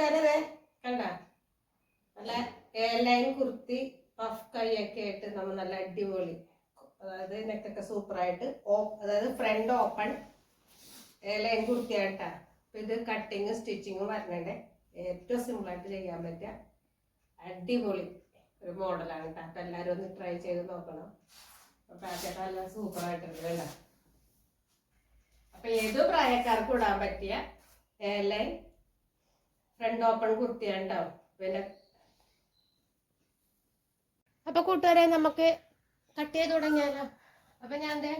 കൂട്ടുകാരതെ കണ്ട? നല്ല airline kurti puff കൈയൊക്കെ ആയിട്ട് നമ്മൾ നല്ല അടിപൊളി. അതായത് നെക്കൊക്കെ സൂപ്പറായിട്ട് ഓ അതായത് ഫ്രണ്ട് ഓപ്പൺ എയർലൈൻ കുർത്തിയായിട്ടാ. അപ്പൊ ഇത് കട്ടിങ്ങും സ്റ്റിച്ചിങ്ങും വരണേ ഏറ്റവും സിമ്പിൾ ആയിട്ട് ചെയ്യാൻ പറ്റിയ അടിപൊളി ഒരു മോഡലാണ് കേട്ടോ. അപ്പൊ എല്ലാവരും ഒന്ന് ട്രൈ ചെയ്ത് നോക്കണം. അപ്പൊ നല്ല സൂപ്പറായിട്ടുണ്ട് കേട്ടോ. അപ്പൊ ഏതോ പ്രായക്കാർക്കും ഇടാൻ പറ്റിയ എയർലൈൻ ഫ്രണ്ട് ഓപ്പൺ കുർത്തിയാണ് അപ്പൊ കൂട്ടുകാരെ നമുക്ക് കട്ട് ചെയ്ത് തുടങ്ങിയാലോ? അപ്പൊ ഞാൻ ദേ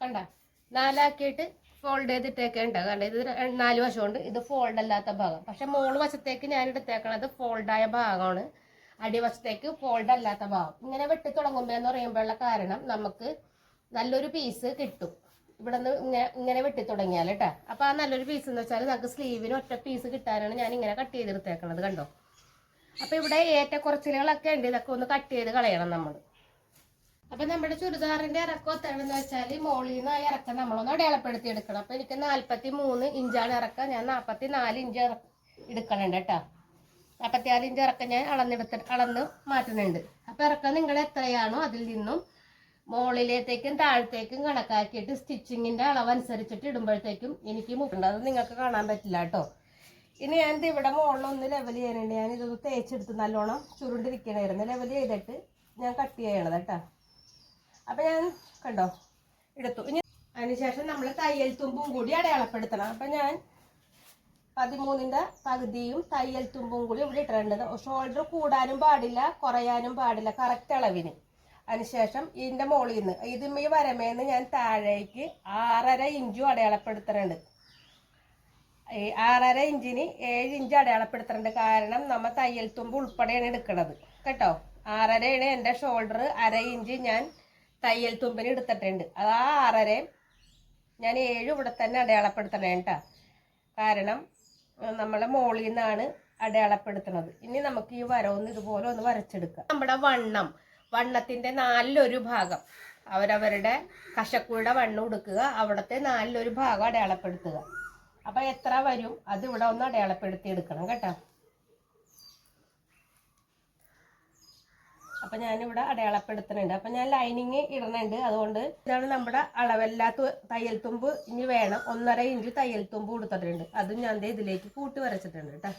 കണ്ട നാലാക്കിയിട്ട് ഫോൾഡ് ചെയ്തിട്ടേക്കെ ഉണ്ട് കണ്ട ഇത് നാല് വശമുണ്ട്. ഇത് ഫോൾഡ് അല്ലാത്ത ഭാഗം. പക്ഷെ മോൾ വശത്തേക്ക് ഞാൻ എടുത്തേക്കണത് ഫോൾഡായ ഭാഗമാണ്. അടിവശത്തേക്ക് ഫോൾഡ് അല്ലാത്ത ഭാഗം. ഇങ്ങനെ വെട്ടി തുടങ്ങുമ്പോൾ എന്ന് പറയുമ്പോഴുള്ള കാരണം നമുക്ക് നല്ലൊരു പീസ് കിട്ടും. ഇവിടെ നിന്ന് ഇങ്ങനെ ഇങ്ങനെ വെട്ടി തുടങ്ങിയാൽ കേട്ടോ അപ്പൊ ആ നല്ലൊരു പീസ് എന്ന് വെച്ചാൽ നമുക്ക് സ്ലീവിന് ഒറ്റ പീസ് കിട്ടാനാണ് ഞാൻ ഇങ്ങനെ കട്ട് ചെയ്തെടുത്തേക്കണത് കണ്ടോ? അപ്പൊ ഇവിടെ ഏറ്റക്കുറച്ചിലുകളൊക്കെ ഉണ്ട്. ഇതൊക്കെ ഒന്ന് കട്ട് ചെയ്ത് കളയണം നമ്മൾ അപ്പൊ നമ്മുടെ ചുരിദാറിന്റെ ഇറക്കം എത്രയാണെന്ന് വെച്ചാൽ മോളിൽ നിന്ന് ആ ഇറക്കം നമ്മളൊന്ന് അടയാളപ്പെടുത്തി എടുക്കണം. അപ്പൊ എനിക്ക് നാല്പത്തി മൂന്ന് ഇഞ്ചാണ് ഇറക്കം. ഞാൻ നാൽപ്പത്തി നാല് ഇഞ്ച് എടുക്കണുണ്ട് കേട്ടോ നാൽപ്പത്തിനാല് ഇഞ്ച് ഇറക്കം ഞാൻ അളന്നെടുത്ത് അളന്ന് മാറ്റുന്നുണ്ട്. അപ്പൊ ഇറക്കം നിങ്ങൾ എത്രയാണോ അതിൽ നിന്നും മുകളിലേത്തേക്കും താഴത്തേക്കും കണക്കാക്കിയിട്ട് സ്റ്റിച്ചിങ്ങിന്റെ അളവ് അനുസരിച്ചിട്ട് ഇടുമ്പോഴത്തേക്കും എനിക്ക് മുട്ടുണ്ട് അത് നിങ്ങൾക്ക് കാണാൻ പറ്റില്ല കേട്ടോ. ഇനി ഞാൻ ഇത് ഇവിടെ മുകളിലൊന്ന് ലെവൽ ചെയ്യാനുണ്ട്. ഞാൻ ഇതൊന്ന് തേച്ചെടുത്ത് നല്ലോണം ചുരുണ്ടിരിക്കണമായിരുന്നു ലെവൽ ചെയ്തിട്ട് ഞാൻ കട്ട് ചെയ്യണത് കേട്ടോ. അപ്പൊ ഞാൻ കണ്ടോ എടുത്തു. ഇനി അതിനുശേഷം നമ്മൾ തയ്യൽ തുമ്പും കൂടി അടയാളപ്പെടുത്തണം. അപ്പൊ ഞാൻ പതിമൂന്നിന്റെ പകുതിയും തയ്യൽ തുമ്പും കൂടി ഇവിടെ ഇട്ടിട്ടുണ്ട്. ഷോൾഡർ കൂടാനും പാടില്ല കുറയാനും പാടില്ല കറക്റ്റ് അളവിന്. അതിനുശേഷം ഇതിന്റെ മുകളിൽ നിന്ന് ഇതും ഈ വരമേന്ന് ഞാൻ താഴേക്ക് ആറര ഇഞ്ചും അടയാളപ്പെടുത്തുന്നുണ്ട് ഈ ആറര ഇഞ്ചിന് ഏഴ് ഇഞ്ച് അടയാളപ്പെടുത്തുന്നുണ്ട് കാരണം നമ്മൾ തയ്യൽ തുമ്പ് ഉൾപ്പെടെയാണ് എടുക്കുന്നത് കേട്ടോ? ആറരയാണ് എന്റെ ഷോൾഡർ അര ഇഞ്ച് ഞാൻ തയ്യൽ തുമ്പിന് എടുത്തിട്ടുണ്ട്. അത് ആ ആറര ഞാൻ ഏഴ് ഇവിടെ തന്നെ അടയാളപ്പെടുത്തണേ കേട്ടോ. കാരണം നമ്മളെ മുകളിൽ നിന്നാണ് അടയാളപ്പെടുത്തുന്നത് ഇനി നമുക്ക് ഈ വരവൊന്ന് ഇതുപോലെ ഒന്ന് വരച്ചെടുക്കാം. നമ്മുടെ വണ്ണം. വണ്ണത്തിന്റെ നാലിലൊരു ഭാഗം. അവരവരുടെ കശക്കൂടെ വണ്ണം എടുക്കുക അവിടുത്തെ നാലിലൊരു ഭാഗം അടയാളപ്പെടുത്തുക. അപ്പൊ എത്ര വരും? അത് ഇവിടെ ഒന്ന് അടയാളപ്പെടുത്തി എടുക്കണം കേട്ടോ. അപ്പൊ ഞാനിവിടെ അടയാളപ്പെടുത്തുന്നുണ്ട്. അപ്പൊ ഞാൻ ലൈനിങ് ഇടുന്നുണ്ട്. അതുകൊണ്ട് ഇതാണ് നമ്മുടെ അളവല്ലാത്ത തയ്യൽ തുമ്പ് ഇനി വേണം. ഒന്നര ഇഞ്ച് തയ്യൽ തുമ്പ് കൊടുത്തിട്ടുണ്ട് അതും ഞാൻ ഇതിലേക്ക് കൂട്ടി വരച്ചിട്ടുണ്ട് കേട്ടോ.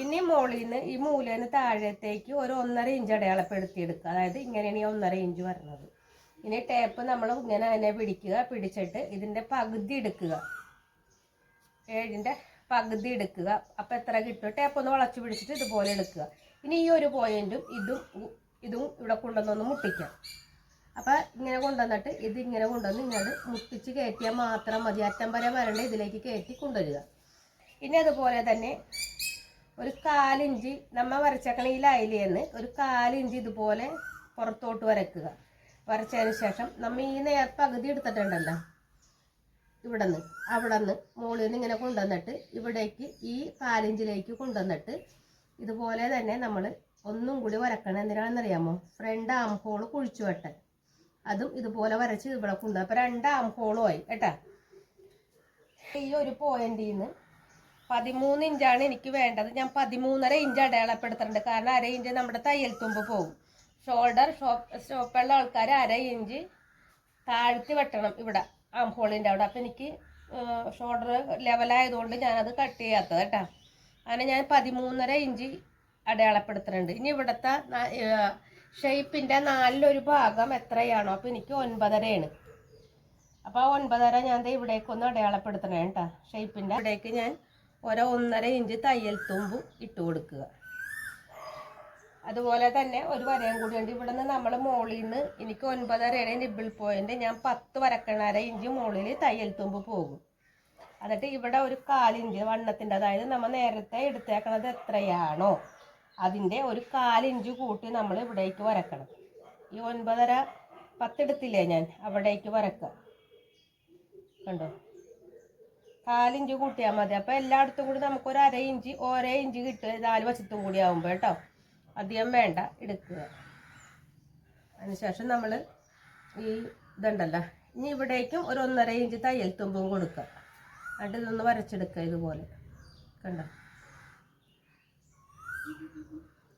ഇനി മുകളിൽ നിന്ന് ഈ മൂലേന്ന് താഴത്തേക്ക് ഒരു ഒന്നര ഇഞ്ച് അടയാളപ്പെടുത്തി എടുക്കുക അതായത് ഇങ്ങനെയാണ് ഈ ഒന്നര ഇഞ്ച് വരുന്നത് ഇനി ടേപ്പ് നമ്മൾ ഇങ്ങനെ അതിനെ പിടിക്കുക. പിടിച്ചിട്ട് ഇതിന്റെ പകുതി എടുക്കുക. ഏഴിന്റെ പകുതി എടുക്കുക. അപ്പോൾ എത്ര കിട്ടും? ടേപ്പ് ഒന്ന് വളച്ചു പിടിച്ചിട്ട് ഇതുപോലെ എടുക്കുക. ഇനി ഈ ഒരു പോയിന്റും ഇതും ഇതും ഇവിടെ കൊണ്ടുവന്നൊന്ന് മുട്ടിക്കാം. അപ്പോൾ ഇങ്ങനെ കൊണ്ടുവന്നിട്ട് ഇത് ഇങ്ങനെ കൊണ്ടുവന്ന് ഇങ്ങോട്ട് മുട്ടിച്ച് കയറ്റിയാൽ മാത്രം മതി. അറ്റം വരെ വരണ്ട ഇതിലേക്ക് കയറ്റി കൊണ്ടുവരിക. ഇനി അതുപോലെ തന്നെ ഒരു കാലിഞ്ച് നമ്മ വരച്ചേക്കണ ഈ ലൈലിയെന്ന് ഒരു കാലിഞ്ച് ഇതുപോലെ പുറത്തോട്ട് വരക്കുക. വരച്ചതിന് ശേഷം നമ്മൾ ഈ നേർ പകുതി എടുത്തിട്ടുണ്ടല്ലോ. ഇവിടെ നിന്ന് അവിടെ നിന്ന് മുകളിൽ നിന്ന് ഇങ്ങനെ കൊണ്ടുവന്നിട്ട് ഇവിടേക്ക് ഈ കാലിഞ്ചിലേക്ക് കൊണ്ടുവന്നിട്ട് ഇതുപോലെ തന്നെ നമ്മൾ ഒന്നും കൂടി വരക്കണം. എന്തിനാണെന്നറിയാമോ? ഫ്രണ്ട് ആം ഹോൾ കുഴിച്ചു വെട്ടൻ അതും ഇതുപോലെ വരച്ച് ഇവിടെ കൊണ്ടുപോകും അപ്പോൾ രണ്ട് ആം ഹോളും ആയി കേട്ടാ? ഈ ഒരു പോയിന്റിൽ നിന്ന് പതിമൂന്ന് ഇഞ്ചാണ് എനിക്ക് വേണ്ടത്. ഞാൻ പതിമൂന്നര ഇഞ്ച് അടയാളപ്പെടുത്തുന്നുണ്ട് കാരണം അര ഇഞ്ച് നമ്മുടെ തയ്യൽ തുമ്പ് പോകും ഷോൾഡർ ഷോപ്പ് ഷോപ്പുള്ള ആൾക്കാർ അര ഇഞ്ച് താഴ്ത്തി വെട്ടണം ഇവിടെ ആം ഹോളിന്റെ അവിടെ. അപ്പം എനിക്ക് ഷോൾഡർ ലെവലായതുകൊണ്ട് ഞാനത് കട്ട് ചെയ്യാത്തത് കേട്ടോ അങ്ങനെ ഞാൻ പതിമൂന്നര ഇഞ്ച് അടയാളപ്പെടുത്തുന്നുണ്ട് ഇനി ഇവിടുത്തെ ഷേപ്പിന്റെ നാലിലൊരു ഭാഗം എത്രയാണോ അപ്പോൾ എനിക്ക് ഒൻപതരയാണ്. അപ്പോൾ ആ ഒൻപതര ഞാൻ ദേ ഇവിടേക്കൊന്ന് അടയാളപ്പെടുത്തണേ കേട്ടോ ഷേപ്പിന്റെ ഇവിടേക്ക് ഞാൻ ഓരോ ഒന്നര ഇഞ്ച് തയ്യൽ തുമ്പ് ഇട്ട് കൊടുക്കുക. അതുപോലെ തന്നെ ഒരു വരയും കൂടി ഉണ്ട്. ഇവിടെ നിന്ന് നമ്മൾ മുകളിൽ നിന്ന് എനിക്ക് ഒൻപതരയുടെ നിബിൾ പോയിന്റ് ഞാൻ പത്ത് വരക്കണര ഇഞ്ച് മുകളിൽ തയ്യൽ തുമ്പ് പോകും. എന്നിട്ട് ഇവിടെ ഒരു കാലിഞ്ച് വണ്ണത്തിന്റെ അതായത് നമ്മൾ നേരത്തെ എടുത്തേക്കണത് എത്രയാണോ അതിന്റെ ഒരു കാലിഞ്ച് കൂട്ടി നമ്മൾ ഇവിടേക്ക് വരക്കണം. ഈ ഒൻപതര പത്തെടുത്തില്ലേ ഞാൻ? അവിടേക്ക് വരക്കുക. കണ്ടോ? കാലിഞ്ച് കൂട്ടിയാൽ മതി. അപ്പോൾ എല്ലായിടത്തും കൂടി നമുക്കൊരു അര ഇഞ്ച് ഒരേ ഇഞ്ച് കിട്ടുക നാല് വശത്തും കൂടി ആകുമ്പോൾ കേട്ടോ. അധികം വേണ്ട എടുക്കുക. അതിനുശേഷം നമ്മൾ ഈ ഇതുണ്ടല്ലോ. ഇനി ഇവിടേക്കും ഒരു ഒന്നര ഇഞ്ച് തയ്യൽ തുമ്പും കൊടുക്കുക. എന്നിട്ട് ഇതൊന്ന് വരച്ചെടുക്കുക ഇതുപോലെ. കണ്ടോ?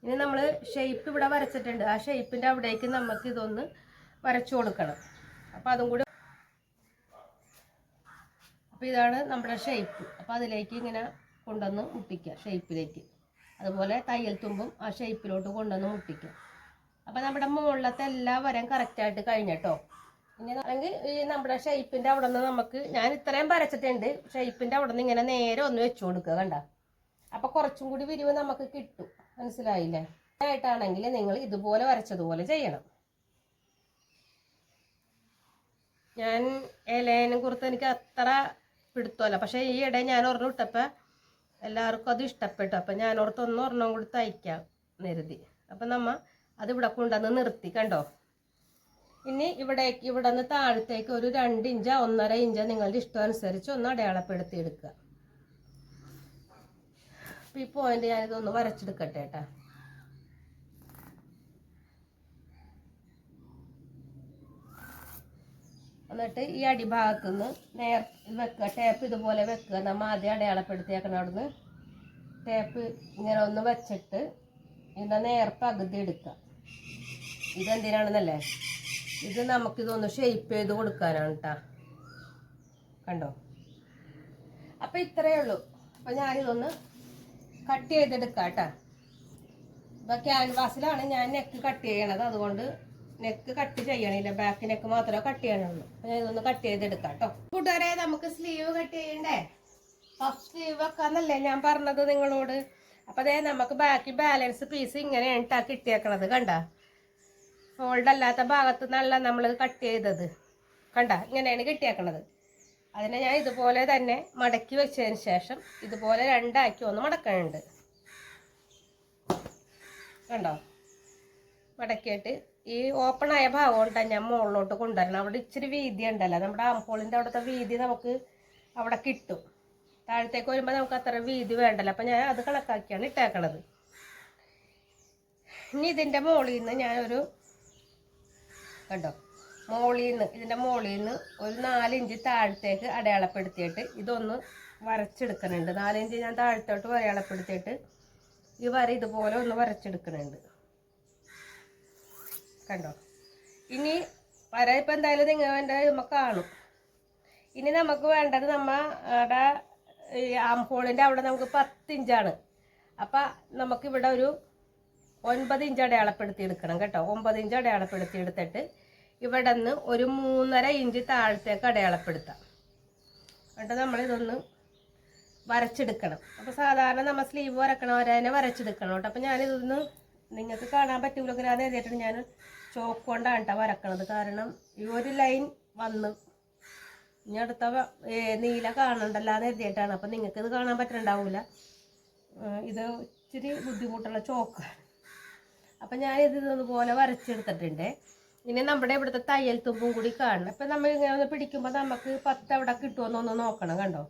ഇനി നമ്മൾ ഷേപ്പ് ഇവിടെ വരച്ചിട്ടുണ്ട്. ആ ഷേപ്പിന്റെ അവിടേക്ക് നമുക്ക് ഇതൊന്ന് വരച്ചു കൊടുക്കണം. അപ്പം അതും കൂടി അപ്പോൾ ഇതാണ് നമ്മുടെ ഷേപ്പ് അപ്പോൾ അതിലേക്ക് ഇങ്ങനെ കൊണ്ടുവന്ന് മുട്ടിക്കുക ഷേപ്പിലേക്ക് അതുപോലെ തയ്യൽ തുമ്പും ആ ഷേപ്പിലോട്ട് കൊണ്ടുവന്ന് മുട്ടിക്കുക. അപ്പോൾ നമ്മുടെ മുകളിലത്തെ എല്ലാ വരം കറക്റ്റായിട്ട് കഴിഞ്ഞട്ടോ ഇനി അല്ലെങ്കിൽ ഈ നമ്മുടെ ഷേപ്പിന്റെ അവിടെ നിന്ന് നമുക്ക് ഞാൻ ഇത്രയും വരച്ചിട്ടുണ്ട്. ഷേപ്പിന്റെ അവിടെ നിന്ന് ഇങ്ങനെ നേരെ ഒന്ന് വെച്ചു കൊടുക്കുക കണ്ട. അപ്പോൾ കുറച്ചും കൂടി വിരിവ് നമുക്ക് കിട്ടും. മനസ്സിലായില്ലേ? ആയിട്ടാണെങ്കിൽ നിങ്ങൾ ഇതുപോലെ വരച്ചതുപോലെ ചെയ്യണം. ഞാൻ ഇലേനെ കുറിച്ച് എനിക്ക് അത്ര പിടുത്തമല്ല പക്ഷേ ഈ ഇട ഞാൻ ഒരെണ്ണം ഇട്ടപ്പോൾ എല്ലാവർക്കും അത് ഇഷ്ടപ്പെട്ടു. അപ്പം ഞാൻ ഓർത്ത് ഒന്ന് ഒരെണ്ണം കൂടി തയ്ക്കാം നിരുതി അപ്പം നമ്മ അത് ഇവിടെ കൊണ്ടുവന്ന് നിർത്തി കണ്ടോ? ഇനി ഇവിടേക്ക് ഇവിടെ നിന്ന് താഴത്തേക്ക് ഒരു രണ്ട് ഇഞ്ച് ഒന്നര ഇഞ്ച് നിങ്ങളുടെ ഇഷ്ടം അനുസരിച്ച് ഒന്ന് അടയാളപ്പെടുത്തി എടുക്കുക അപ്പോൾ ഈ പോയിന്റ് ഞാനിതൊന്ന് വരച്ചെടുക്കട്ടെ കേട്ടാ എന്നിട്ട് ഈ അടിഭാഗത്തു നിന്ന് നേർ വെക്കുക ടേപ്പ് ഇതുപോലെ വെക്കുക നമ്മൾ ആദ്യം അടയാളപ്പെടുത്തിയേക്കണം അവിടുന്ന്. ടേപ്പ് ഇങ്ങനെ ഒന്ന് വെച്ചിട്ട് ഇതിന്റെ നേർപ്പകുതി പകുതി എടുക്കുക ഇതെന്തിനാണെന്നല്ലേ? ഇത് നമുക്കിതൊന്ന് ഷെയ്പ്പ് ചെയ്ത് കൊടുക്കാനാണ് കേട്ടോ കണ്ടോ? അപ്പം ഇത്രയേ ഉള്ളൂ. അപ്പം ഞാനിതൊന്ന് കട്ട് ചെയ്തെടുക്കാം കേട്ടോ ഇപ്പം ക്യാൻവാസിലാണ് ഞാൻ നെക്ക് കട്ട് ചെയ്യണത്. അതുകൊണ്ട് നെക്ക് കട്ട് ചെയ്യണില്ല ബാക്ക് നെക്ക് മാത്രമേ കട്ട് ചെയ്യണുള്ളൂ ഞാൻ ഇതൊന്ന് കട്ട് ചെയ്തെടുക്കാം കേട്ടോ. കൂട്ടുകാരെ നമുക്ക് സ്ലീവ് കട്ട് ചെയ്യണ്ടേ? ഫസ്റ്റ് സ്ലീവ് വെക്കാന്നല്ലേ ഞാൻ പറഞ്ഞത് നിങ്ങളോട്. അപ്പൊ അതേ നമുക്ക് ബാക്കി ബാലൻസ് പീസ് ഇങ്ങനെ ഇട്ടാ കിട്ടിയേക്കണത് കണ്ട? ഫോൾഡ് അല്ലാത്ത ഭാഗത്ത് നിന്നല്ല നമ്മൾ കട്ട് ചെയ്തത്. കണ്ട? ഇങ്ങനെയാണ് കിട്ടിയേക്കണത്. അതിനെ ഞാൻ ഇതുപോലെ തന്നെ മടക്കി വെച്ചതിന് ശേഷം ഇതുപോലെ രണ്ടാക്കി ഒന്ന് മടക്കാനുണ്ട് കണ്ടോ? മടക്കിയിട്ട് ഈ ഓപ്പൺ ആയ ഭാഗം ഞാൻ മുകളിലോട്ട് കൊണ്ടുവരണം അവിടെ ഇച്ചിരി വീതി ഉണ്ടല്ലോ നമ്മുടെ ആംപോളിന്റെ അവിടുത്തെ വീതി നമുക്ക് അവിടെ കിട്ടും. താഴത്തേക്ക് വരുമ്പോൾ നമുക്ക് അത്ര വീതി വേണ്ടല്ലോ. അപ്പം ഞാൻ അത് കണക്കാക്കിയാണ് ഇട്ടേക്കണത്. ഇനി ഇതിന്റെ മുകളിൽ നിന്ന് ഞാനൊരു കണ്ടോ? മുകളിൽ നിന്ന് ഇതിന്റെ മുകളിൽ നിന്ന് ഒരു നാലിഞ്ച് താഴത്തേക്ക് അടയാളപ്പെടുത്തിയിട്ട് ഇതൊന്ന് വരച്ചെടുക്കുന്നുണ്ട് നാലിഞ്ച് ഞാൻ താഴത്തോട്ട് അടയാളപ്പെടുത്തിയിട്ട് ഈ വര ഇതുപോലെ ഒന്ന് വരച്ചെടുക്കുന്നുണ്ട് കണ്ടോ? ഇനി വര ഇപ്പം എന്തായാലും നിങ്ങളുടെ നമുക്ക് കാണും. ഇനി നമുക്ക് വേണ്ടത് നമ്മുടെ ഈ ആംഹോളിന്റെ അവിടെ നമുക്ക് പത്ത് ഇഞ്ചാണ്. അപ്പം നമുക്കിവിടെ ഒരു ഒൻപത് ഇഞ്ച് അടയാളപ്പെടുത്തി എടുക്കണം കേട്ടോ. ഒമ്പത് ഇഞ്ച് അടയാളപ്പെടുത്തി എടുത്തിട്ട് ഇവിടെ നിന്ന് ഒരു മൂന്നര ഇഞ്ച് താഴത്തേക്ക് അടയാളപ്പെടുത്താം. എന്നിട്ട് നമ്മളിതൊന്ന് വരച്ചെടുക്കണം. അപ്പോൾ സാധാരണ നമ്മൾ സ്ലീവ് വരക്കണവരെ തന്നെ വരച്ചെടുക്കണം കേട്ടോ. അപ്പോൾ ഞാനിതൊന്ന് നിങ്ങൾക്ക് കാണാൻ പറ്റൂല ഞാൻ എഴുതിയിട്ട് ഞാൻ ചോക്ക് കൊണ്ടാണ് കേട്ടോ വരക്കണത്. കാരണം ഈ ഒരു ലൈൻ വന്ന് ഇനി അടുത്ത നീല കാണണ്ടല്ലോ എന്ന് എഴുതിയിട്ടാണ്. അപ്പം നിങ്ങൾക്ക് ഇത് കാണാൻ പറ്റുന്നുണ്ടാവില്ല ഇത് ഇച്ചിരി ബുദ്ധിമുട്ടുള്ള ചോക്കാണ് അപ്പം ഞാൻ ഇത് ഇതുപോലെ വരച്ചെടുത്തിട്ടുണ്ട്. ഇനി നമ്മുടെ ഇവിടുത്തെ തയ്യൽ തുമ്പും കൂടി കാണണം. അപ്പം നമ്മൾ ഇങ്ങനെ ഒന്ന് പിടിക്കുമ്പോൾ നമുക്ക് പത്ത് എവിടെ കിട്ടുമെന്നൊന്ന് നോക്കണം കണ്ടോ?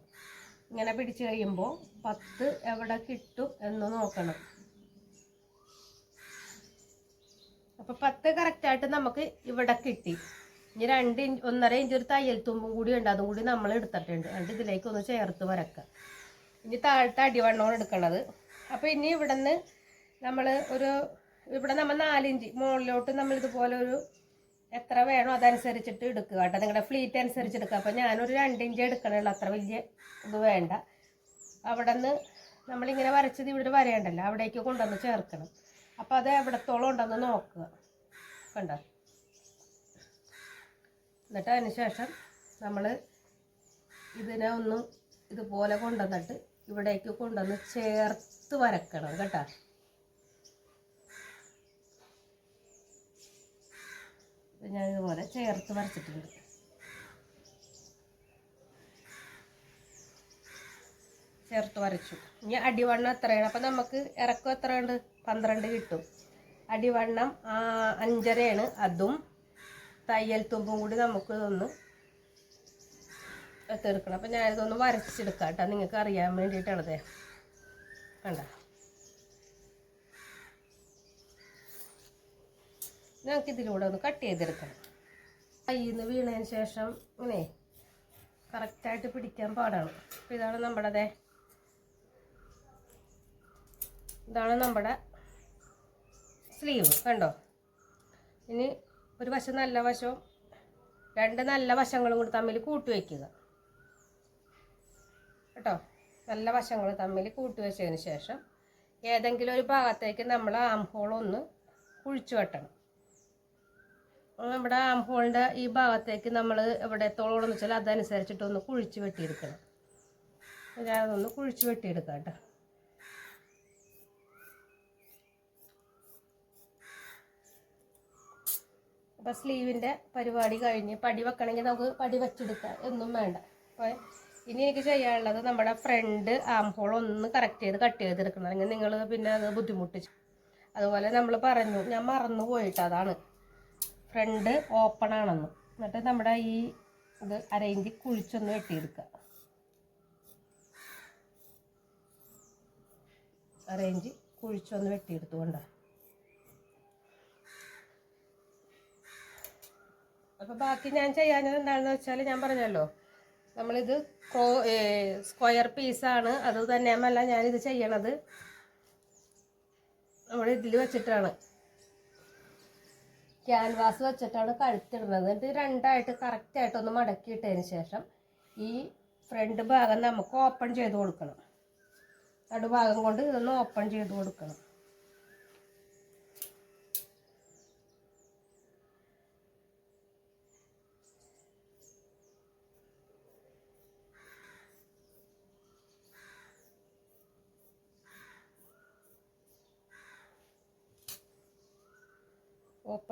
ഇങ്ങനെ പിടിച്ച് കഴിയുമ്പോൾ പത്ത് എവിടെ കിട്ടും എന്ന് നോക്കണം. അപ്പൊ പത്ത് കറക്റ്റായിട്ട് നമുക്ക് ഇവിടെ കിട്ടി. ഇനി രണ്ട് ഇഞ്ച് ഒന്നര ഇഞ്ച് ഒരു തയ്യൽ തുമ്പും കൂടി ഉണ്ട്. അതും കൂടി നമ്മൾ എടുത്തിട്ടുണ്ട്. എന്നിട്ട് ഇതിലേക്ക് ഒന്ന് ചേർത്ത് വരക്കാം. ഇനി താഴത്തെ അടിവണ്ണമാണ് എടുക്കണത്. അപ്പോൾ ഇനി ഇവിടെ നമ്മൾ ഒരു ഇവിടെ നമ്മൾ നാലിഞ്ച് മുകളിലോട്ട് നമ്മൾ ഇതുപോലെ ഒരു എത്ര വേണോ അതനുസരിച്ചിട്ട് എടുക്കുക കേട്ടോ. നിങ്ങളുടെ ഫ്ലീറ്റ് അനുസരിച്ച് എടുക്കുക. അപ്പോൾ ഞാനൊരു രണ്ട് ഇഞ്ച് എടുക്കണുള്ളൂ അത്ര വലിയ ഇത് വേണ്ട. അവിടെ നിന്ന് നമ്മളിങ്ങനെ വരച്ചത് ഇവിടെ വരേണ്ടല്ലോ. അവിടേക്ക് കൊണ്ടുവന്ന് ചേർക്കണം. അപ്പോൾ അത് എവിടത്തോളം ഉണ്ടെന്ന് നോക്കുക. കണ്ടോ? എന്നിട്ട് അതിന് ശേഷം നമ്മൾ ഇതിനെ ഒന്ന് ഇതുപോലെ കൊണ്ടുവന്നിട്ട് ഇവിടേക്ക് കൊണ്ടുവന്ന് ചേർത്ത് വരക്കണം കേട്ടോ. ഞാൻ ഇതുപോലെ ചേർത്ത് വരച്ചിട്ടുണ്ട്. ചേർത്ത് വരച്ചു. ഇനി അടിവണ്ണം എത്രയാണ്? അപ്പം നമുക്ക് ഇറക്കം എത്രയുണ്ട്? പന്ത്രണ്ട് കിട്ടും. അടിവണ്ണം അഞ്ചരയാണ്. അതും തയ്യൽ തുമ്പും കൂടി നമുക്ക് ഇതൊന്ന് തീർക്കണം അപ്പം ഞാനിതൊന്ന് വരച്ചെടുക്കാം കേട്ടോ. നിങ്ങൾക്ക് അറിയാൻ വേണ്ടിയിട്ടാണത് കണ്ട. ഞങ്ങൾക്ക് ഇതിലൂടെ ഒന്ന് കട്ട് ചെയ്തെടുക്കണം. കയ്യിൽ നിന്ന് വീണതിന് ശേഷം ഇങ്ങനെ കറക്റ്റായിട്ട് പിടിക്കാൻ പാടാണ്. അപ്പോൾ ഇതാണ് നമ്മുടെ ദേ ഇതാണ് നമ്മുടെ സ്ലീവ് കണ്ടോ? ഇനി ഒരു വശം നല്ല വശവും രണ്ട് നല്ല വശങ്ങളും കൂടി തമ്മിൽ കൂട്ടി വയ്ക്കുക. കേട്ടോ? നല്ല വശങ്ങൾ തമ്മിൽ കൂട്ടി വെച്ചതിന് ശേഷം ഏതെങ്കിലും ഒരു ഭാഗത്തേക്ക് നമ്മൾ ആം ഹോൾ ഒന്ന് കുഴിച്ചു വെട്ടണം. നമ്മുടെ ആം ഹോളിന്റെ ഈ ഭാഗത്തേക്ക് നമ്മൾ എവിടെ എത്തോളം വെച്ചാൽ അതനുസരിച്ചിട്ടൊന്ന് കുഴിച്ച് വെട്ടിയെടുക്കണം. ഞാനതൊന്ന് കുഴിച്ച് വെട്ടിയെടുക്കാം കേട്ടോ. അപ്പോൾ സ്ലീവിന്റെ പരിപാടി കഴിഞ്ഞ് പടി വെക്കണമെങ്കിൽ നമുക്ക് പടി വെച്ചെടുക്കാം. ഒന്നും വേണ്ട. അപ്പോൾ ഇനി എനിക്ക് ചെയ്യാനുള്ളത് നമ്മുടെ ഫ്രണ്ട് ആം ഹോൾ ഒന്ന് കറക്റ്റ് ചെയ്ത് കട്ട് ചെയ്തെടുക്കണം. അല്ലെങ്കിൽ നിങ്ങൾ പിന്നെ അത് ബുദ്ധിമുട്ടിച്ചു. അതുപോലെ നമ്മൾ പറഞ്ഞു ഞാൻ മറന്നു പോയിട്ട് അതാണ്. ഫ്രണ്ട് ഓപ്പൺ ആണെന്ന്. എന്നിട്ട് നമ്മുടെ ഈ ഇത് അരയിഞ്ച് കുഴിച്ചൊന്ന് വെട്ടിയെടുക്കുക അരയിഞ്ച് കുഴിച്ചൊന്ന് വെട്ടിയെടുത്തുകൊണ്ടാണ് അപ്പോൾ ബാക്കി ഞാൻ ചെയ്യാനത് എന്താണെന്ന് വെച്ചാൽ ഞാൻ പറഞ്ഞല്ലോ. നമ്മളിത് ക്രോ സ്ക്വയർ പീസാണ് അത് തന്നെയുമല്ല ഞാനിത് ചെയ്യണത്. നമ്മൾ വെച്ചിട്ടാണ്. ക്യാൻവാസ് വെച്ചിട്ടാണ് കഴുത്തിടുന്നത്. എന്നിട്ട് രണ്ടായിട്ട് കറക്റ്റായിട്ടൊന്ന് മടക്കിയിട്ടതിന് ശേഷം ഈ ഫ്രണ്ട് ഭാഗം നമുക്ക് ഓപ്പൺ ചെയ്ത് കൊടുക്കണം. നടുഭാഗം കൊണ്ട് ഇതൊന്ന് ഓപ്പൺ ചെയ്ത് കൊടുക്കണം.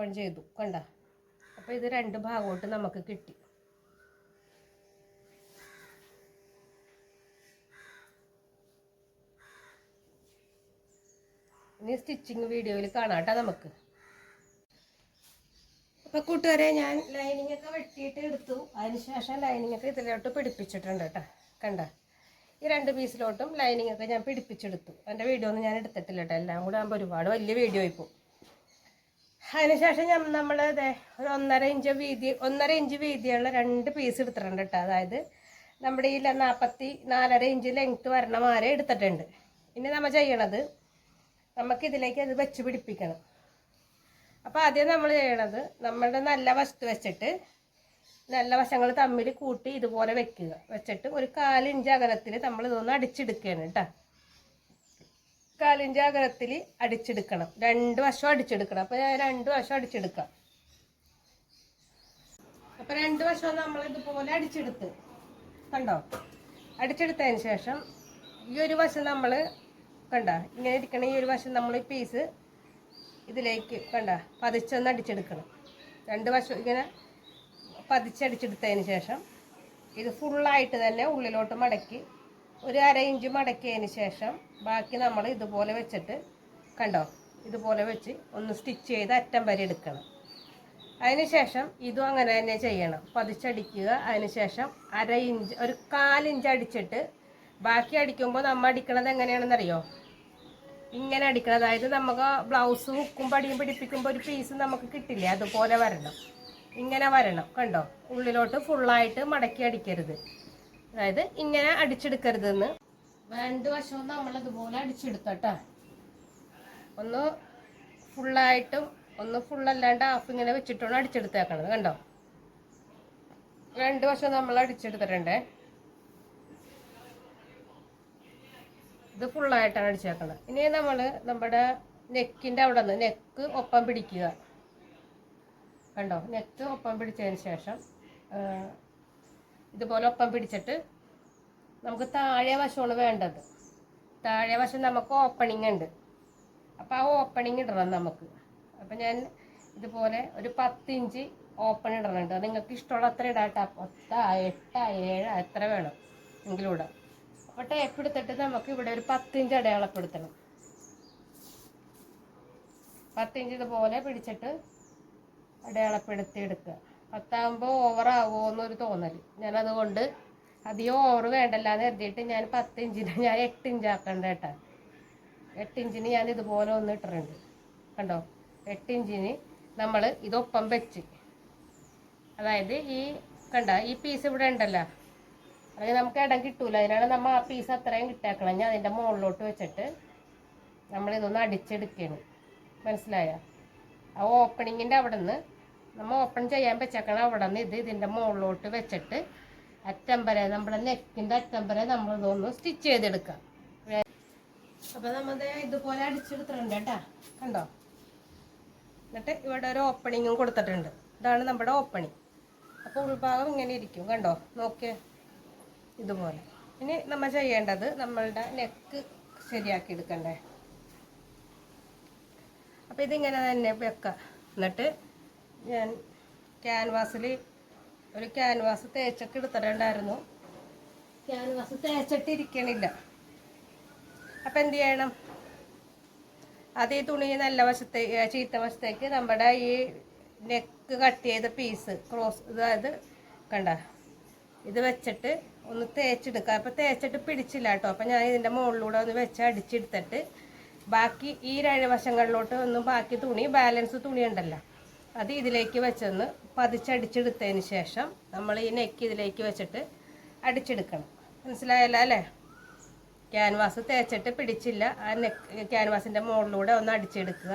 ഓപ്പൺ ചെയ്തു കണ്ട? അപ്പോൾ ഇത് രണ്ട് ഭാഗോട്ട് നമുക്ക് കിട്ടി. ഇനി സ്റ്റിച്ചിങ് വീഡിയോയിൽ കാണാം നമുക്ക്. അപ്പോൾ കൂട്ടുകാരെ ഞാൻ ലൈനിങ് ഒക്കെ വെട്ടിയിട്ട് എടുത്തു. അതിനുശേഷം ലൈനിങ് ഒക്കെ ഇതിലോട്ട് പിടിപ്പിച്ചിട്ടുണ്ട് കേട്ടോ. കണ്ട? ഈ രണ്ട് പീസിലോട്ടും ലൈനിങ് ഒക്കെ ഞാൻ പിടിപ്പിച്ചെടുത്തു. എന്റെ വീഡിയോ ഒന്നും ഞാൻ എടുത്തിട്ടില്ല കേട്ടോ. എല്ലാം കൂടെ ആകുമ്പോൾ ഒരുപാട് വലിയ വീഡിയോ ഇപ്പോൾ അതിനുശേഷം ഞാൻ നമ്മൾ ഒരു ഒന്നര ഇഞ്ച് വീതി ഒന്നര ഇഞ്ച് വീതിയുള്ള രണ്ട് പീസ് എടുത്തിട്ടുണ്ട് കേട്ടോ അതായത് നമ്മുടെ ഈ നാൽപ്പത്തി നാലര ഇഞ്ച് ലെങ്ത്ത് വരണ മാരെ എടുത്തിട്ടുണ്ട്. ഇനി നമ്മൾ ചെയ്യണത് നമുക്കിതിലേക്ക് അത് വെച്ച് പിടിപ്പിക്കണം. അപ്പോൾ ആദ്യം നമ്മൾ ചെയ്യണത് നമ്മുടെ നല്ല വസ്തു വെച്ചിട്ട് നല്ല വശങ്ങൾ തമ്മിൽ കൂട്ടി ഇതുപോലെ വെക്കുക. വെച്ചിട്ട് ഒരു കാലിഞ്ച് അകലത്തിൽ നമ്മൾ ഇതൊന്ന് അടിച്ചെടുക്കുകയാണ് കേട്ടോ കാലിഞ്ച് അകലത്തിൽ അടിച്ചെടുക്കണം. രണ്ട് വശം അടിച്ചെടുക്കണം. അപ്പോൾ ഞാൻ രണ്ട് വശം അടിച്ചെടുക്കാം. അപ്പോൾ രണ്ട് വശം നമ്മൾ ഇതുപോലെ അടിച്ചെടുത്ത്. കണ്ടോ? അടിച്ചെടുത്തതിന് ശേഷം ഈ ഒരു വശം നമ്മൾ കണ്ട? ഇങ്ങനെ ഇരിക്കണ ഈ ഒരു വശം നമ്മൾ ഈ പീസ് ഇതിലേക്ക് കണ്ട? പതിച്ചൊന്ന് അടിച്ചെടുക്കണം. രണ്ട് വശം ഇങ്ങനെ പതിച്ചടിച്ചെടുത്തതിന് ശേഷം ഇത് ഫുള്ളായിട്ട് തന്നെ ഉള്ളിലോട്ട് മടക്കി ഒരു അര ഇഞ്ച് മടക്കിയതിന് ശേഷം ബാക്കി നമ്മൾ ഇതുപോലെ വെച്ചിട്ട് കണ്ടോ? ഇതുപോലെ വെച്ച് ഒന്ന് സ്റ്റിച്ച് ചെയ്ത് അറ്റം വരെ എടുക്കണം. അതിനുശേഷം ഇതും അങ്ങനെ തന്നെ ചെയ്യണം. പതിച്ചടിക്കുക. അതിനുശേഷം അര ഇഞ്ച് ഒരു കാലിഞ്ച് അടിച്ചിട്ട് ബാക്കി അടിക്കുമ്പോൾ നമ്മൾ അടിക്കണത് എങ്ങനെയാണെന്നറിയോ? ഇങ്ങനെ അടിക്കണം. അതായത് നമുക്ക് ബ്ലൗസ് ഹുക്കും പടിയും പിടിപ്പിക്കുമ്പോൾ ഒരു പീസ് നമുക്ക് കിട്ടില്ല? അതുപോലെ വരണം. ഇങ്ങനെ വരണം. കണ്ടോ? ഉള്ളിലോട്ട് ഫുള്ളായിട്ട് മടക്കി അടിക്കരുത്. അതായത് ഇങ്ങനെ അടിച്ചെടുക്കരുതെന്ന്. രണ്ട് വശവും നമ്മൾ ഇതുപോലെ അടിച്ചെടുത്തട്ടാ. ഒന്ന് ഫുള്ളായിട്ടും ഒന്ന് ഫുള്ളല്ലാണ്ട് ഹാഫ് ഇങ്ങനെ വെച്ചിട്ടാണ് അടിച്ചെടുത്തേക്കണത് കണ്ടോ? രണ്ട് വശം നമ്മൾ അടിച്ചെടുത്തിട്ടുണ്ടേ. ഇത് ഫുള്ളായിട്ടാണ് അടിച്ചേക്കണത്. ഇനി നമ്മൾ നമ്മുടെ നെക്കിന്റെ അവിടെ നിന്ന് നെക്ക് ഒപ്പം പിടിക്കുക. കണ്ടോ? നെക്ക് ഒപ്പം പിടിച്ചതിന് ശേഷം ഇതുപോലെ ഒപ്പം പിടിച്ചിട്ട് നമുക്ക് താഴെ വശമാണ് വേണ്ടത്. താഴെ വശം നമുക്ക് ഓപ്പണിംഗ് ഉണ്ട്. അപ്പോൾ ആ ഓപ്പണിംഗ് ഇടണം നമുക്ക്. അപ്പം ഞാൻ ഇതുപോലെ ഒരു പത്തിഞ്ച് ഓപ്പൺ ഇടണുണ്ട്. അത് നിങ്ങൾക്ക് ഇഷ്ടമുള്ള അത്ര ഇടാട്ടാ. പത്താ എട്ടാ ഏഴാ എത്ര വേണം എങ്കിലും ഇടാം. അപ്പോൾ ടേപ്പ് എടുത്തിട്ട് നമുക്ക് ഇവിടെ ഒരു പത്തിഞ്ച് അടയാളപ്പെടുത്തണം. പത്തിഞ്ച് ഇതുപോലെ പിടിച്ചിട്ട് അടയാളപ്പെടുത്തി എടുക്കുക പത്താകുമ്പോൾ ഓവറാകുമോ എന്നൊരു തോന്നൽ ഞാനതുകൊണ്ട് അധികം ഓവർ വേണ്ടല്ലാന്ന് കരുതിയിട്ട് ഞാൻ പത്ത് ഇഞ്ചിന് ഞാൻ എട്ട് ഇഞ്ച് ആക്കണ്ട കേട്ടാ. എട്ട് ഇഞ്ചിന് ഞാൻ ഇതുപോലെ ഒന്ന് ഇട്ടിട്ടുണ്ട്. കണ്ടോ? എട്ട് ഇഞ്ചിന് നമ്മൾ ഇതൊപ്പം വെച്ച്. അതായത് ഈ കണ്ട? ഈ പീസ് ഇവിടെ ഉണ്ടല്ലോ. അല്ലെങ്കിൽ നമുക്ക് ഇടം കിട്ടൂല. അതിനാണ് നമ്മൾ ആ പീസ് അത്രയും കിട്ടാക്കണം. ഞാൻ അതിന്റെ മുകളിലോട്ട് വെച്ചിട്ട് നമ്മളിതൊന്ന് അടിച്ചെടുക്കുകയാണ് മനസ്സിലായ? ആ ഓപ്പണിങ്ങിന്റെ അവിടെ നിന്ന് നമ്മൾ ഓപ്പൺ ചെയ്യാൻ വെച്ചേക്കണം അവിടെ നിന്ന് ഇത് ഇതിന്റെ മുകളിലോട്ട് വെച്ചിട്ട് അറ്റം വരെ നമ്മുടെ നെക്കിന്റെ അറ്റം വരെ നമ്മൾ ഇതൊന്ന് സ്റ്റിച്ച് ചെയ്തെടുക്കുക അപ്പോൾ നമ്മൾ ഇതുപോലെ അടിച്ചെടുത്തിട്ടുണ്ട് കേട്ടാ. കണ്ടോ? എന്നിട്ട് ഇവിടെ ഒരു ഓപ്പണിങ്ങും കൊടുത്തിട്ടുണ്ട്. ഇതാണ് നമ്മുടെ ഓപ്പണിങ് അപ്പോൾ ഉൾഭാഗം ഇങ്ങനെ ഇരിക്കും. കണ്ടോ? നോക്കിയേ. ഇതുപോലെ. ഇനി നമ്മൾ ചെയ്യേണ്ടത് നമ്മളുടെ നെക്ക് ശരിയാക്കി എടുക്കണ്ടേ. അപ്പോൾ ഇതിങ്ങനെ തന്നെ വെക്കുക എന്നിട്ട് ഞാൻ ക്യാൻവാസിൽ ഒരു ക്യാൻവാസ് തേച്ചൊക്കെ എടുത്തിട്ടുണ്ടായിരുന്നു. ക്യാൻവാസ് തേച്ചിട്ട് ഇരിക്കണില്ല അപ്പം എന്ത് ചെയ്യണം? അത് ഈ തുണി നല്ല വശത്തെ ചീത്ത വശത്തേക്ക് നമ്മുടെ ഈ നെക്ക് കട്ട് ചെയ്ത പീസ് ക്രോസ് അതായത് കണ്ട ഇത് വെച്ചിട്ട് ഒന്ന് തേച്ചെടുക്കുക അപ്പോൾ തേച്ചിട്ട് പിടിച്ചില്ല കേട്ടോ. അപ്പം ഞാൻ ഇതിന്റെ മുകളിലൂടെ ഒന്ന് വെച്ച് അടിച്ചെടുത്തിട്ട് ബാക്കി ഈ രണ്ട് വശങ്ങളിലോട്ട് ഒന്ന് ബാക്കി തുണി ബാലൻസ് തുണി ഉണ്ടല്ലോ. അത് ഇതിലേക്ക് വെച്ചൊന്ന് പതിച്ചടിച്ചെടുത്തതിന് ശേഷം നമ്മൾ ഈ നെക്ക് ഇതിലേക്ക് വെച്ചിട്ട് അടിച്ചെടുക്കണം. മനസ്സിലായല്ല അല്ലേ? ക്യാൻവാസ് തേച്ചിട്ട് പിടിച്ചില്ല. ആ നെക്ക് ക്യാൻവാസിന്റെ മുകളിലൂടെ ഒന്ന് അടിച്ചെടുക്കുക.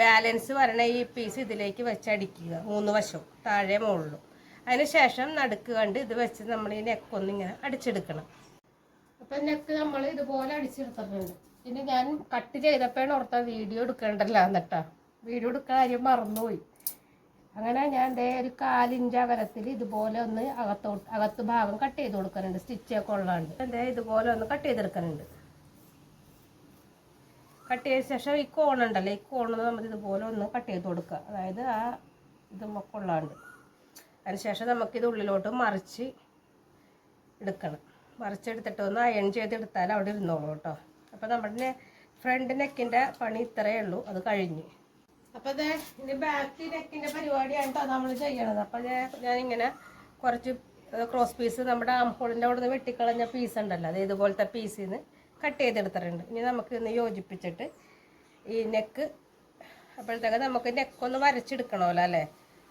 ബാലൻസ് വരണ ഈ പീസ് ഇതിലേക്ക് വെച്ച് അടിക്കുക മൂന്ന് വശവും താഴെ മുകളിലും അതിന് ശേഷം നടുക്ക് കണ്ട് ഇത് വെച്ച് നമ്മൾ ഈ നെക്കൊന്ന് ഇങ്ങനെ അടിച്ചെടുക്കണം. അപ്പം നെക്ക് നമ്മൾ ഇതുപോലെ അടിച്ചെടുത്തിട്ടുണ്ട്. പിന്നെ ഞാൻ കട്ട് ചെയ്തപ്പോഴാണ് ഓർത്ത വീഡിയോ എടുക്കേണ്ടല്ലോ എന്നിട്ടാ. വീഡിയോ എടുക്കാൻ കാര്യം മറന്നുപോയി. അങ്ങനെ ഞാൻ ദേ ഒരു കാലിഞ്ച് അകലത്തിൽ ഇതുപോലെ ഒന്ന് അകത്തോട്ട് അകത്ത് ഭാഗം കട്ട് ചെയ്ത് കൊടുക്കുന്നുണ്ട് സ്റ്റിച്ചൊക്കെ ഉള്ളതാണ് ദേ ഇതുപോലെ ഒന്ന് കട്ട് ചെയ്തെടുക്കുന്നുണ്ട് കട്ട് ചെയ്ത ശേഷം ഈ കോണുണ്ടല്ലോ ഈ കോണ് നമ്മൾ ഇതുപോലെ ഒന്ന് കട്ട് ചെയ്ത് കൊടുക്കുക. അതായത് ആ ഇത് ശേഷം അതിനുശേഷം നമുക്കിത് ഉള്ളിലോട്ട് മറിച്ച് എടുക്കണം. മറിച്ചെടുത്തിട്ട് ഒന്ന് അയൺ ചെയ്തെടുത്താൽ അവിടെ ഇരുന്നോളൂ കേട്ടോ. അപ്പോൾ നമ്മുടെ ഫ്രണ്ട് നെക്കിന്റെ പണി ഇത്രയേ ഉള്ളൂ. അത് കഴിഞ്ഞ്. അപ്പോൾ അതെ ഇനി ബാക്ക് പരിപാടിയാണ് നമ്മൾ ചെയ്യണത്. അപ്പോൾ ഞാൻ ഞാനിങ്ങനെ കുറച്ച് ക്രോസ് പീസ് നമ്മുടെ ആംഹോളിന്റെ അവിടെ നിന്ന് വെട്ടിക്കളഞ്ഞ പീസ് ഉണ്ടല്ലോ അത് ഇതുപോലത്തെ പീസിൽ നിന്ന് കട്ട് ചെയ്തെടുത്തിട്ടുണ്ട്. ഇനി നമുക്ക് ഇന്ന് യോജിപ്പിച്ചിട്ട് ഈ നെക്ക് അപ്പോഴത്തേക്ക് നമുക്ക് നെക്കൊന്ന് വരച്ചെടുക്കണമല്ലോ അല്ലേ?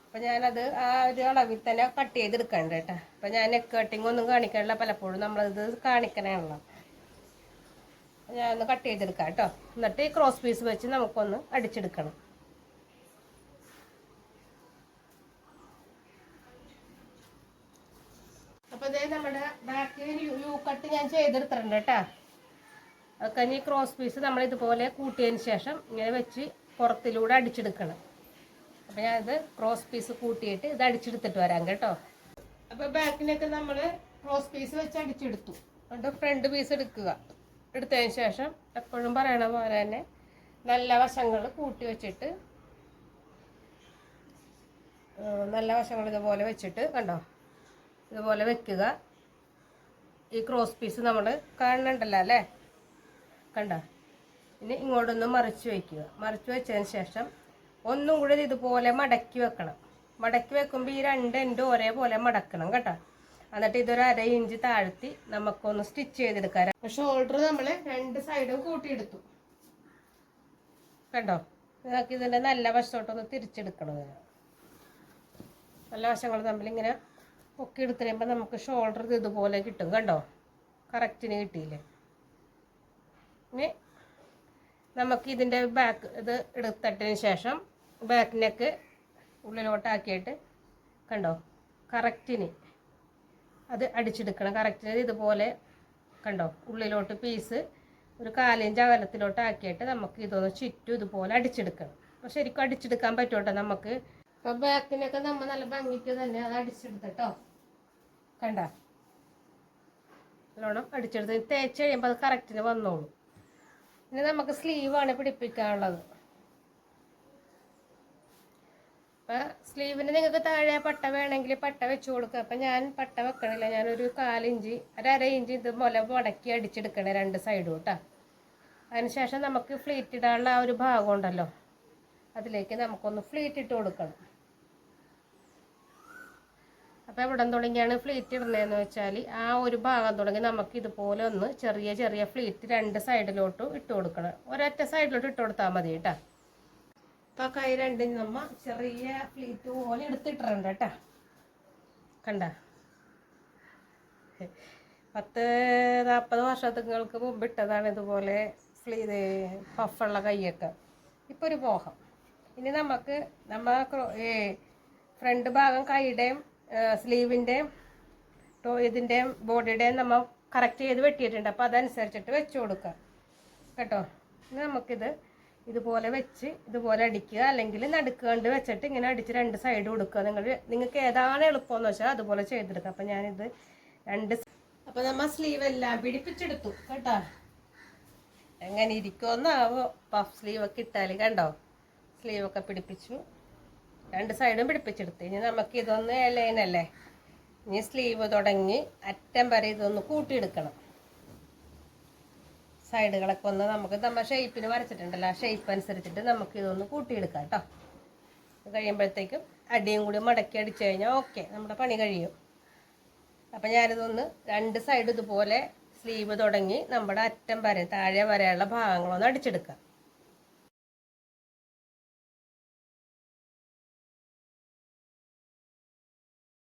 അപ്പം ഞാനത് ആ ഒരു അളവിൽ തന്നെ കട്ട് ചെയ്തെടുക്കണ്ട കേട്ടോ അപ്പം ഞാൻ നെക്ക് കട്ടിങ് ഒന്നും കാണിക്കണില്ല പലപ്പോഴും നമ്മളത് കാണിക്കണമല്ലോ ഞാനൊന്ന് കട്ട് ചെയ്തെടുക്കാം കേട്ടോ എന്നിട്ട് ഈ ക്രോസ് പീസ് വെച്ച് നമുക്കൊന്ന് അടിച്ചെടുക്കണം. അപ്പോൾ ഇതേ നമ്മുടെ ബാക്കിൽ യു കട്ട് ഞാൻ ചെയ്തെടുത്തിട്ടുണ്ട് കേട്ടോ. അതൊക്കെ ഈ ക്രോസ് പീസ് നമ്മൾ ഇതുപോലെ കൂട്ടിയതിന് ശേഷം ഇങ്ങനെ വെച്ച് പുറത്തിലൂടെ അടിച്ചെടുക്കണം. ഞാൻ ഇത് ക്രോസ് പീസ് കൂട്ടിയിട്ട് ഇത് അടിച്ചെടുത്തിട്ട് വരാം കേട്ടോ. അപ്പോൾ ബാക്കിനൊക്കെ നമ്മൾ ക്രോസ് പീസ് വെച്ച് അടിച്ചെടുത്തു. എന്നിട്ട് ഫ്രണ്ട് പീസ് എടുക്കുക. എടുത്തതിന് ശേഷം എപ്പോഴും പറയണ പോലെ തന്നെ നല്ല വശങ്ങൾ കൂട്ടി വെച്ചിട്ട് നല്ല വശങ്ങൾ ഇതുപോലെ വെച്ചിട്ട് കണ്ടോ? ഇതുപോലെ വെക്കുക. ഈ ക്രോസ് പീസ് നമ്മൾ കാണുന്നുണ്ടല്ലോ അല്ലേ? കണ്ട? ഇനി ഇങ്ങോട്ടൊന്ന് മറിച്ച് വയ്ക്കുക മറിച്ച് വെച്ചതിന് ശേഷം ഒന്നും കൂടി ഇതുപോലെ മടക്കി വെക്കണം. മടക്കി വെക്കുമ്പോൾ ഈ രണ്ട് എന്റെ ഒരേപോലെ മടക്കണം കേട്ടോ. എന്നിട്ട് ഇതൊരു അര ഇഞ്ച് താഴ്ത്തി നമുക്കൊന്ന് സ്റ്റിച്ച് ചെയ്തെടുക്കാം. ഷോൾഡർ നമ്മൾ രണ്ട് സൈഡും കൂട്ടിയെടുത്തു. കണ്ടോ? നിങ്ങൾക്ക് ഇതിന്റെ നല്ല വശത്തോട്ടൊന്ന് തിരിച്ചെടുക്കണം. നല്ല വശങ്ങൾ തമ്മിലിങ്ങനെ പൊക്കി എടുത്ത് കഴിയുമ്പോൾ നമുക്ക് ഷോൾഡർ ഇതുപോലെ കിട്ടും കണ്ടോ? കറക്റ്റിന് കിട്ടിയില്ലേ? ഇനി നമുക്ക് ഇതിന്റെ ബാക്ക് ഇത് എടുത്തിട്ടതിന് ശേഷം ബാക്ക് നെക്ക് ഉള്ളിലോട്ടാക്കിയിട്ട് കണ്ടോ? കറക്റ്റിന് അത് അടിച്ചെടുക്കണം. കറക്റ്റിന് ഇതുപോലെ കണ്ടോ? ഉള്ളിലോട്ട് പീസ് ഒരു കാലിഞ്ച് അകലത്തിലോട്ടാക്കിയിട്ട് നമുക്ക് ഇതൊന്ന് ചുറ്റും ഇതുപോലെ അടിച്ചെടുക്കണം. അപ്പോൾ ശരിക്കും അടിച്ചെടുക്കാൻ പറ്റുമോട്ടോ നമുക്ക്? അപ്പോൾ ബാക്കിനൊക്കെ നമ്മൾ നല്ല ഭംഗിക്ക് തന്നെ അത് അടിച്ചെടുത്തിട്ടോ കണ്ട? നല്ലോണം അടിച്ചെടുത്ത് തേച്ച് കഴിയുമ്പോൾ അത് കറക്റ്റിന് വന്നോളൂ. ഇനി നമുക്ക് സ്ലീവാണ് പിടിപ്പിക്കാനുള്ളത്. അപ്പം സ്ലീവിന് നിങ്ങൾക്ക് താഴെ പട്ട വേണമെങ്കിൽ പട്ട വെച്ച് കൊടുക്കുക അപ്പം ഞാൻ പട്ട വെക്കണില്ല. ഞാനൊരു കാലിഞ്ച് ഒരു അര ഇഞ്ച് ഇതുപോലെ മുടക്കി അടിച്ചെടുക്കണേ രണ്ട് സൈഡും കേട്ടോ അതിനുശേഷം നമുക്ക് ഫ്ലീറ്റ് ഇടാനുള്ള ആ ഒരു ഭാഗം ഉണ്ടല്ലോ. അതിലേക്ക് നമുക്കൊന്ന് ഫ്ലീറ്റ് ഇട്ട് കൊടുക്കണം. അപ്പോൾ എവിടെ തുടങ്ങിയാണ് ഫ്ലീറ്റ് ഇടുന്നതെന്ന് വെച്ചാൽ ആ ഒരു ഭാഗം തുടങ്ങി നമുക്ക് ഇതുപോലെ ഒന്ന് ചെറിയ ചെറിയ ഫ്ലീറ്റ് രണ്ട് സൈഡിലോട്ടും ഇട്ട് കൊടുക്കണം. ഒരൊറ്റ സൈഡിലോട്ട് ഇട്ട് കൊടുത്താൽ മതി കേട്ടോ. അപ്പോൾ കൈ രണ്ടും നമ്മ ചെറിയ ഫ്ലീറ്റ് പോലെ എടുത്തിട്ടുണ്ട് കേട്ടോ. കണ്ട? പത്ത് നാൽപ്പത് വർഷങ്ങൾക്ക് മുമ്പ് ഇട്ടതാണ് ഇതുപോലെ ഫ്ലീ പഫുള്ള കൈയൊക്കെ. ഇപ്പോൾ ഒരു മോഹം. ഇനി നമുക്ക് നമ്മ ഫ്രണ്ട് ഭാഗം കൈയുടെയും സ്ലീവിന്റെയും ടോ ഇതിന്റെയും ബോഡിയുടെയും നമ്മൾ കറക്റ്റ് ചെയ്ത് വെട്ടിയിട്ടുണ്ട്. അപ്പോൾ അതനുസരിച്ചിട്ട് വെച്ച് കൊടുക്കുക കേട്ടോ? ഇനി നമുക്കിത് ഇതുപോലെ വെച്ച് ഇതുപോലെ അടിക്കുക. അല്ലെങ്കിൽ നടുക്ക് കണ്ട് വെച്ചിട്ട് ഇങ്ങനെ അടിച്ച് രണ്ട് സൈഡ് കൊടുക്കുക. നിങ്ങൾ നിങ്ങൾക്ക് ഏതാണ് എളുപ്പമെന്ന് വെച്ചാൽ അതുപോലെ ചെയ്തെടുക്കുക. അപ്പം ഞാനിത് രണ്ട് അപ്പം നമ്മൾ സ്ലീവ് എല്ലാം പിടിപ്പിച്ചെടുത്തു. കേട്ടോ? എങ്ങനെ ഇരിക്കുമെന്നാവോ? പഫ് സ്ലീവൊക്കെ ഇട്ടാൽ കണ്ടോ? സ്ലീവൊക്കെ പിടിപ്പിച്ചു. രണ്ട് സൈഡും പിടിപ്പിച്ചെടുത്ത്. ഇനി നമുക്ക് ഇതൊന്ന് ഇലയിനല്ലേ ഇനി സ്ലീവ് തുടങ്ങി അറ്റം വരെ ഇതൊന്ന് കൂട്ടിയെടുക്കണം. സൈഡുകളൊക്കെ ഒന്ന് നമുക്ക് നമ്മൾ ഷേപ്പിന് വരച്ചിട്ടുണ്ടല്ലോ. ആ ഷേപ്പ് അനുസരിച്ചിട്ട് നമുക്ക് ഇതൊന്ന് കൂട്ടിയെടുക്കാം കേട്ടോ. കഴിയുമ്പോഴത്തേക്കും അടിയും കൂടി മടക്കി അടിച്ചു കഴിഞ്ഞാൽ ഓക്കെ നമ്മുടെ പണി കഴിയും. അപ്പം ഞാനിതൊന്ന് രണ്ട് സൈഡ് ഇതുപോലെ സ്ലീവ് തുടങ്ങി നമ്മുടെ അറ്റം വരെ താഴെ വരെയുള്ള ഭാഗങ്ങളൊന്ന് അടിച്ചെടുക്കാം.